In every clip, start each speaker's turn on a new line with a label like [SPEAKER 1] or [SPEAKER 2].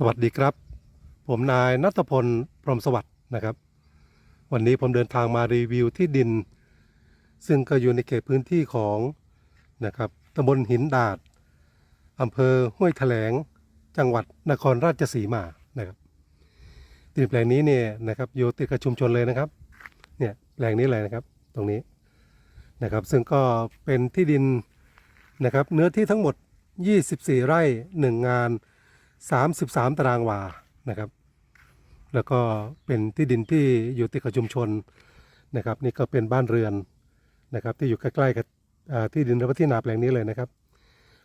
[SPEAKER 1] สวัสดีครับ ผมนายนัทพล พรมสวัสดิ์นะครับ วันนี้ผมเดินทางมารีวิวที่ดิน ซึ่งก็อยู่ในเขตพื้นที่ของนะครับตำบลหินดาดอำเภอห้วยแถลง จังหวัดนครราชสีมานะครับที่ดินแปลงนี้เนี่ยนะครับอยู่ติดกับชุมชนเลยนะครับ เนี่ยแปลงนี้เลยนะครับ ตรงนี้นะครับ ซึ่งก็เป็นที่ดินนะครับ เนื้อที่ทั้งหมด 24 ไร่ 1 งาน 33 ตารางวานะครับ แล้วก็เป็นที่ดินที่อยู่ติดกับชุมชนนะครับ นี่ก็เป็นบ้านเรือนนะครับ ที่อยู่ใกล้ๆกับที่ดินและที่นาแปลงนี้เลยนะครับ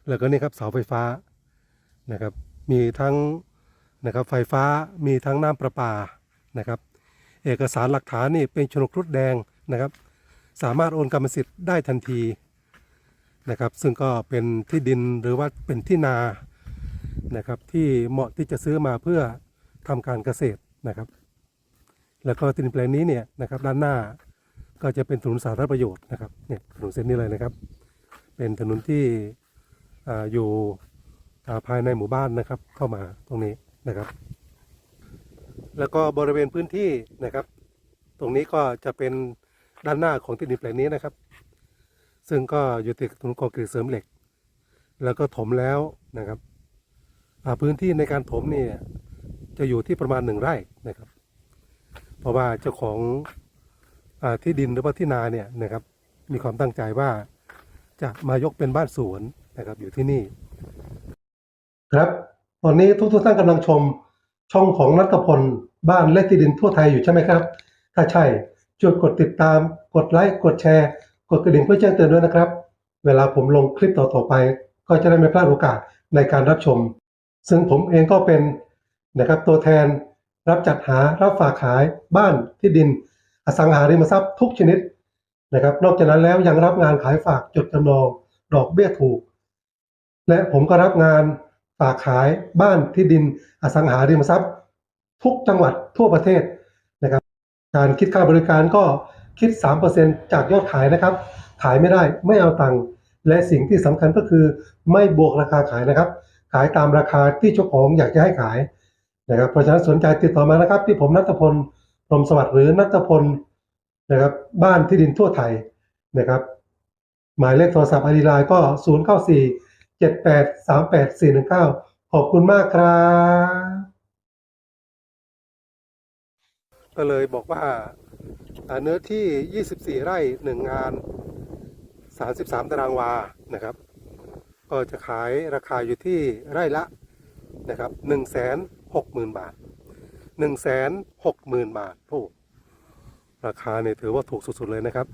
[SPEAKER 1] แล้วก็นี่ครับเสาไฟฟ้านะครับ มีทั้งนะครับไฟฟ้ามีทั้งน้ำประปานะครับ เอกสารหลักฐานนี่เป็นโฉนดครุฑแดงนะครับ สามารถโอนกรรมสิทธิ์ได้ทันทีนะครับ ซึ่งก็เป็นที่ดินหรือว่าเป็นที่นา นะครับที่เหมาะที่จะซื้อมาเพื่อทำการเกษตรนะครับ แล้วก็ที่ดินแปลงนี้เนี่ยนะครับด้านหน้าก็จะเป็นถนนสาธารณประโยชน์นะครับเนี่ยถนนเส้นนี้เลยนะครับ เป็นถนนที่ออยู่ภายในหมู่บ้านนะครับเข้ามาตรงนี้นะครับ แล้วก็บริเวณพื้นที่นะครับ ตรงนี้ก็จะเป็นด้านหน้าของที่ดินแปลงนี้นะครับ ซึ่งก็อยู่ติดถนนคอกรีเสริมเหล็ก แล้วก็ถมแล้วนะครับ พื้นที่ในการถมเนี่ยจะอยู่ที่ประมาณหนึ่งไร่นะครับ เพราะว่าเจ้าของอาที่ดินหรือว่าที่นาเนี่ยนะครับมีความตั้งใจว่าจะมายกเป็นบ้านสวนนะครับอยู่ที่นี่ ครับ ตอนนี้ทุกทุกท่านกำลังชมช่องของนัทพลบ้านและที่ดินทั่วไทยอยู่ใช่ไหมครับ ถ้าใช่ช่วยกดติดตาม กดไลค์กดแชร์ กดกระดิ่งเพื่อแจ้งเตือนด้วยนะครับ เวลาผมลงคลิปต่อๆไป ก็จะได้ไม่พลาดโอกาสในการรับชม ซึ่งผมเองก็เป็นนะครับตัวแทนรับจัดหารับฝากขายบ้านที่ดินอสังหาริมทรัพย์ทุกชนิดนะครับ นอกจากนั้นแล้วยังรับงานขายฝากจดจำนองดอกเบี้ยถูก และผมก็รับงานฝากขายบ้านที่ดินอสังหาริมทรัพย์ ทุกจังหวัดทั่วประเทศนะครับ การคิดค่าบริการก็คิด 3%จากยอดขายนะครับ ขายไม่ได้ไม่เอาตังค์และสิ่งที่สำคัญก็คือไม่บวกราคาขายนะครับ ขายตามราคาที่เจ้าของอยากจะให้ขายนะครับเพราะฉะนั้นสนใจติดต่อมานะครับ ที่ผมนัทพลพรหมสวัสดิ์หรือนัทพลนะครับบ้านที่ดินทั่วไทยนะครับหมายเลขโทรศัพท์อดีไลน์ก็ 0 9 4 7 8 3 8 4 1 9 ขอบคุณมากครับ ก็เลยบอกว่าอ่าเนื้อที่ 24 ไร่ 1 งาน 33 ตารางวานะครับ ก็จะขายราคาอยู่ที่ไร่ละนะครับ1 6 0 0 0 0บาท1 6 0 0 0 0บาทโอ้ราคาเนี่ยถือว่าถูกสุดๆเลยนะครับ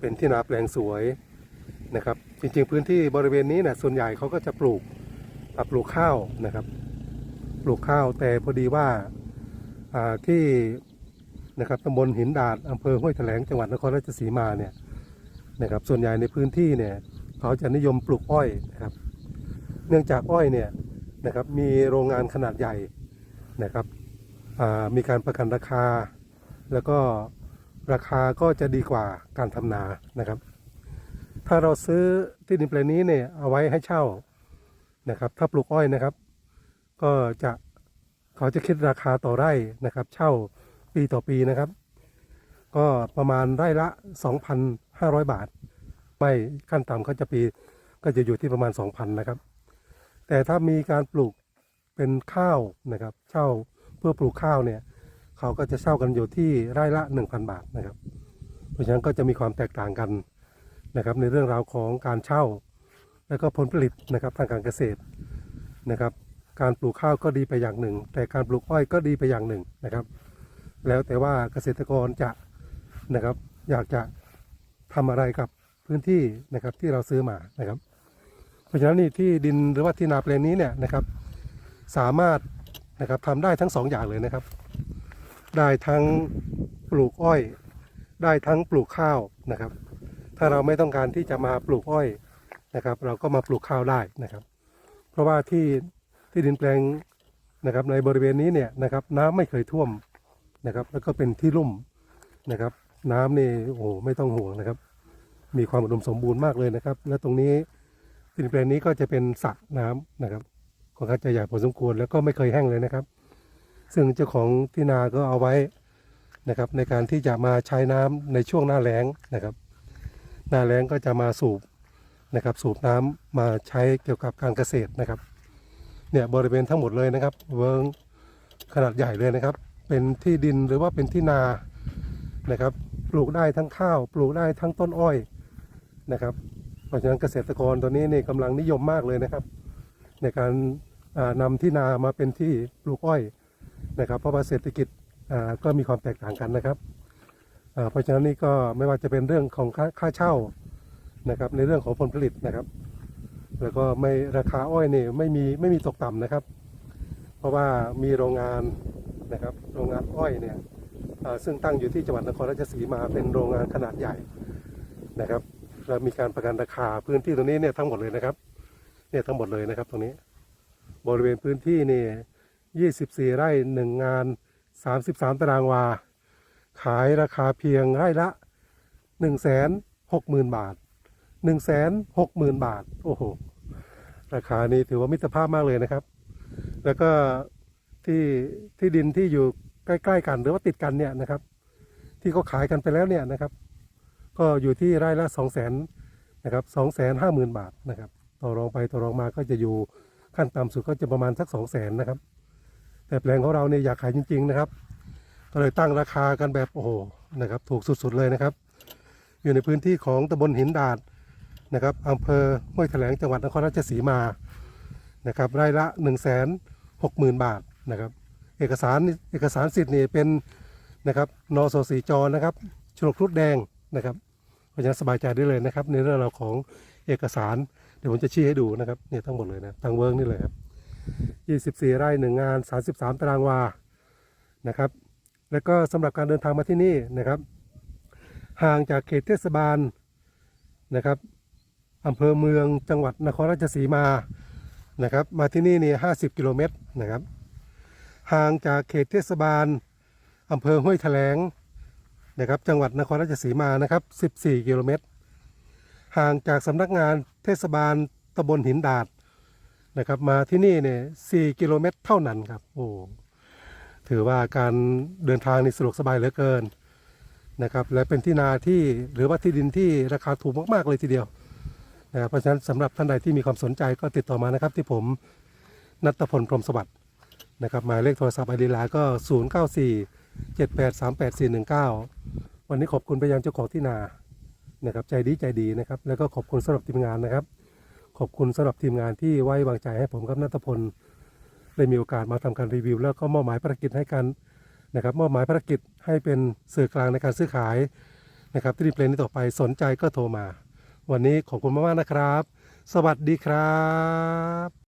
[SPEAKER 1] เป็นที่นาแปลงสวยนะครับ จริงๆพื้นที่บริเวณนี้เนี่ยส่วนใหญ่เขาก็จะปลูกปลูกข้าวนะครับ ปลูกข้าวแต่พอดีว่าอ่าที่นะครับตำบลหินดาดอำเภอห้วยแถลงจังหวัดนครราชสีมาเนี่ยนะครับส่วนใหญ่ในพื้นที่เนี่ย เขาจะนิยมปลูกอ้อยนะครับ เนื่องจากอ้อยเนี่ยนะครับมีโรงงานขนาดใหญ่นะครับมีการประกันราคา แล้วก็ราคาก็จะดีกว่าการทำนานะครับ ถ้าเราซื้อที่ดินแปลงนี้เนี่ยเอาไว้ให้เช่านะครับ ถ้าปลูกอ้อยนะครับ ก็จะเขาจะคิดราคาต่อไร่นะครับ เช่าปีต่อปีนะครับ ก็ประมาณไร่ละ 2,500 บาท ไม่ขั้นต่ำเขาจะปีก็จะอยู่ที่ประมาณ 2,000 นะครับ แต่ถ้ามีการปลูกเป็นข้าวนะครับเช่าเพื่อปลูกข้าวเนี่ยเขาก็จะเช่ากันอยู่ที่ไร่ละ 1,000 บาทนะครับ เพราะฉะนั้นก็จะมีความแตกต่างกันนะครับในเรื่องราวของการเช่า และก็ผลผลิตนะครับทางการเกษตรนะครับ การปลูกข้าวก็ดีไปอย่างหนึ่ง แต่การปลูกอ้อยก็ดีไปอย่างหนึ่งนะครับ แล้วแต่ว่าเกษตรกรจะนะครับ อยากจะทำอะไรกับ พื้นที่นะครับที่เราซื้อมานะครับ เพราะฉะนั้นนี่ที่ดินหรือว่าที่นาแปลงนี้เนี่ยนะครับ สามารถนะครับทำได้ทั้งสองอย่างเลยนะครับ ได้ทั้งปลูกอ้อย ได้ทั้งปลูกข้าวนะครับ ถ้าเราไม่ต้องการที่จะมาปลูกอ้อยนะครับ เราก็มาปลูกข้าวได้นะครับ เพราะว่าที่ที่ดินแปลงนะครับในบริเวณนี้เนี่ยนะครับน้ำไม่เคยท่วมนะครับ แล้วก็เป็นที่ลุ่มนะครับ น้ำนี่โอ้โหไม่ต้องห่วงนะครับ มีความอุดมสมบูรณ์มากเลยนะครับ และตรงนี้ดินแปลงนี้ก็จะเป็นสระน้ำนะครับค่อนข้างจะใหญ่พอสมควรแล้วก็ไม่เคยแห้งเลยนะครับ ซึ่งเจ้าของที่นาก็เอาไว้นะครับ ในการที่จะมาใช้น้ำในช่วงหน้าแล้งนะครับ หน้าแล้งก็จะมาสูบนะครับ สูบน้ำมาใช้เกี่ยวกับการเกษตรนะครับ เนี่ยบริเวณทั้งหมดเลยนะครับ เวิงขนาดใหญ่เลยนะครับ เป็นที่ดินหรือว่าเป็นที่นานะครับ ปลูกได้ทั้งข้าว ปลูกได้ทั้งต้นอ้อย นะครับเพราะฉะนั้นเกษตรกรตัวนี้นี่กำลังนิยมมากเลยนะครับ ในการอ่านำที่นามาเป็นที่ปลูกอ้อยนะครับ เพราะว่าเศรษฐกิจก็มีความแตกต่างกันนะครับเพราะฉะนั้นนี่ก็ไม่ว่าจะเป็นเรื่องของค่าค่าเช่านะครับ ในเรื่องของผลผลิตนะครับ แล้วก็ไม่ราคาอ้อยนี่ไม่มีไม่มีตกต่ำนะครับ เพราะว่ามีโรงงานนะครับโรงงานอ้อยเนี่ยซึ่งตั้งอยู่ที่จังหวัดนครราชสีมาเป็นโรงงานขนาดใหญ่นะครับ เรามีการประกันราคาพื้นที่ตรงนี้เนี่ยทั้งหมดเลยนะครับ เนี่ยทั้งหมดเลยนะครับ ตรงนี้ บริเวณพื้นที่นี่24ไร่หนึ่งงาน33ตารางวา ขายราคาเพียงไร่ละ160,000บาท160,000บาท โอ้โห ราคานี้ถือว่ามิตรภาพมากเลยนะครับ แล้วก็ที่ที่ดินที่อยู่ใกล้ ๆ กันหรือว่าติดกันเนี่ยนะครับ ที่เขาขายกันไปแล้วเนี่ยนะครับ ก็อยู่ที่ไร่ละ2 0 0 0 0 0นะครับ250,000 บาทนะครับ ต่อรองไปต่อรองมาก็จะอยู่ขั้นต่ำสุดก็จะประมาณสัก 2 0 0 0 0 0นะครับ แต่แปลงของเราเนี่ยอยากขายจริง ๆ นะครับ ก็เลยตั้งราคากันแบบโอ้โหนะครับ ถูกสุดๆเลยนะครับ อยู่ในพื้นที่ของตำบลหินดาดนะครับอำเภอห้วยแถลงจังหวัดนครราชสีมานะครับไร่ละ 1 6 0 0 0 0 บาทนะครับ เอกสารเอกสารสิทธิ์นี่เป็นนะครับนสสีจนะครับฉลกครุฑแดงนะครับ เพราะฉะนั้นสบายใจได้เลยนะครับ ในเรื่องราวของเอกสาร เดี๋ยวผมจะชี้ให้ดูนะครับเนี่ยทั้งหมดเลยนะทางเวิร์กนี่เลยครับ 24 ไร่หนึ่งงาน 33 ตารางวานะครับ แล้วก็สำหรับการเดินทางมาที่นี่นะครับ ห่างจากเขตเทศบาลนะครับอำเภอเมืองจังหวัดนครราชสีมานะครับ มาที่นี่นี่50กิโลเมตรนะครับ ห่างจากเขตเทศบาลอำเภอห้วยแถลง นะครับจังหวัดนครราชสีมานะครับ 14 กิโลเมตร ห่างจากสำนักงานเทศบาลตำบลหินดาดนะครับมาที่นี่เนี่ย4กิโลเมตรเท่านั้นครับโอ้ถือว่าการเดินทางนี่สะดวกสบายเหลือเกินนะครับและเป็นที่นาที่หรือว่าที่ดินที่ราคาถูกมากๆเลยทีเดียวนะครับเพราะฉะนั้นสำหรับท่านใดที่มีความสนใจก็ติดต่อมานะครับ ที่ผมนัตพลพรหมสวัสดิ์นะครับหมายเลขโทรศัพท์ไอดีไลน์ก็ 094 9 4 7 8 3 8 4 1 9 วันนี้ขอบคุณไปยังเจ้าของที่นานะครับใจดีใจดีนะครับ แล้วก็ขอบคุณสำหรับทีมงานนะครับ ขอบคุณสำหรับทีมงานที่ไว้วางใจให้ผมกับนัตพลได้มีโอกาสมาทำการรีวิว แล้วก็มอบหมายภารกิจให้กันนะครับมอบหมายภารกิจให้เป็นสื่อกลางในการซื้อขายนะครับที่ดีเพลงนี้ต่อไปสนใจก็โทรมา วันนี้ขอบคุณมากๆนะครับ สวัสดีครับ